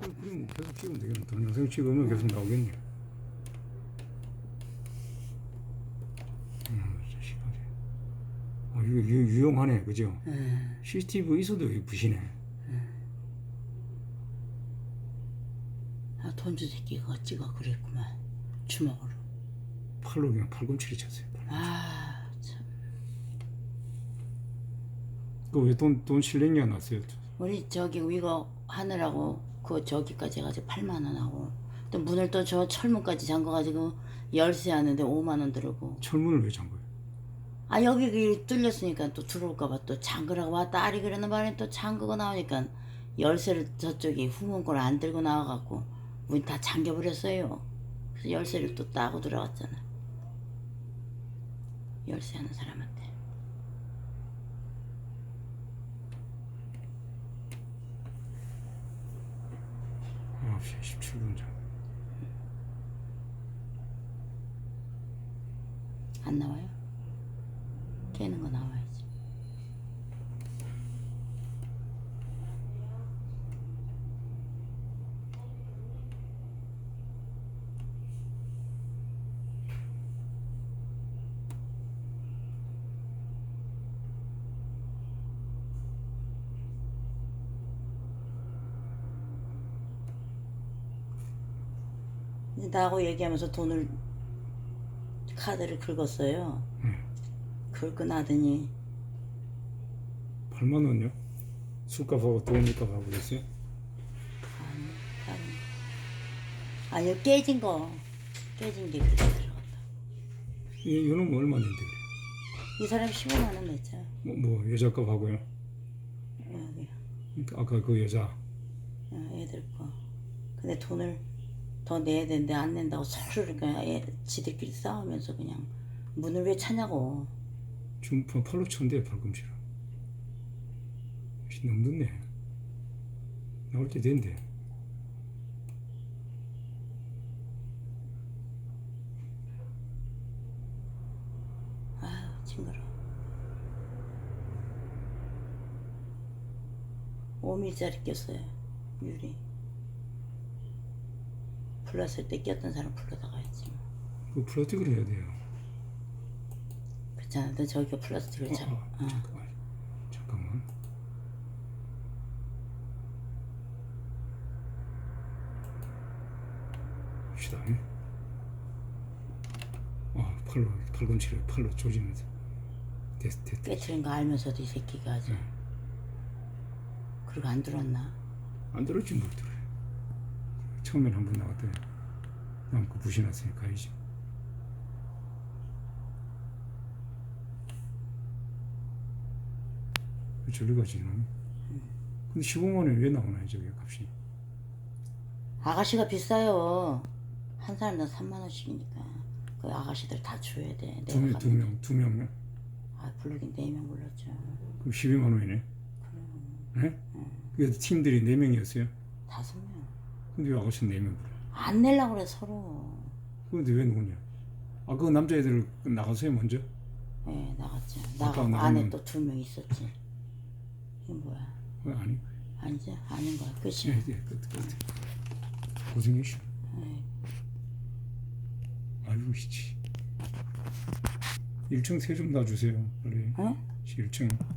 그럼 계속 찍으면 되겠네. 동영상 찍으면 계속 나오겠네. 음. 아, 이거 유, 유용하네, 그죠? 예. CCTV 있어도 여기 부시네. 아, 돈주 새끼 그거 찍어 그랬구만. 주먹으로. 팔로 그냥 팔꿈치를 쳤어요. 아, 참. 그왜돈 돈 실랭이 안 났어요? 우리 저기 이거 하느라고 그 저기까지 해가지고 8만 원 하고. 또 문을 또 저 철문까지 잠궈가지고 열쇠 하는데 5만 원 들고. 철문을 왜 잠궈요? 아 여기 그 뚫렸으니까 또 들어올까봐 또 잠그라고 왔다. 아리 그러는 바람에 또 잠그고 나오니까 열쇠를 저쪽이 후문 걸안 들고 나와갖고 문 다 잠겨버렸어요. 그래서 열쇠를 또 따고 들어갔잖아. 열쇠 하는 사람한테 아, 17분 전. 안 나와요? 깨는 거 나와야 나하고 얘기하면서 돈을 카드를 긁었어요. 긁고 나더니 8만 원요? 술값하고 도우미값하고 그랬어요? 아니 아니 깨진 거 깨진 게 그렇게 들어갔다. 이 이놈 얼마 낸데 그래? 이 사람 15만 원 냈죠. 뭐, 뭐 여자값하고요? 여기 그러니까 아까 그 여자 어, 애들 거. 근데 돈을 더 내야 되는데 안 낸다고 서로 그냥 애, 지들끼리 싸우면서 그냥 문을 왜 차냐고. 지금 팔- 팔로 쳤는데 팔꿈치로 너무 늦네 나올 때 된대 아유 징그러. 5mm짜리 꼈어요 유리. 불렀을 때 꼈던 사람 불러다가 했지. 뭐. 그 플라스틱을 해야 돼요 그렇잖아. 너 저기가 플라스틱을 잡. 아, 잠깐만 잠깐만 봅시다 아 팔로 팔꿈치를 팔로 조지면서 됐, 됐, 깨트린 거 알면서도 이 새끼가 아주. 그리고 안 들었나? 안 들었지 못 들어요 처음엔 한 번 나갔더니 남고 났으니 가야지 저리 가지 는 근데 15만 원이 왜 나오나요 저기 값이 아가씨가 비싸요. 한 사람당 3만 원씩이니까. 그 아가씨들 다 줘야 돼. 내가 가면. 두명 두 명요 아 부르긴 네명 불렀죠. 그럼 12만 원이네 네? 그래서 팀들이 4명이었어요 다섯 명. 근데 왜 아가씨 4명 불러 안 내려고 그래 서로. 그런데 왜 누구냐 아 그 남자애들 나가세요 먼저 예 나갔죠. 나가고 안에 나가면- 또 두 명 있었지. 이게 뭐야? 왜 아니 아니지 아닌 거야. 끝이. 예, 예, 끝, 끝. 고생했어. 아이고, 씨. 1층 세좀 놔주세요. 빨리. 어? 1층. 아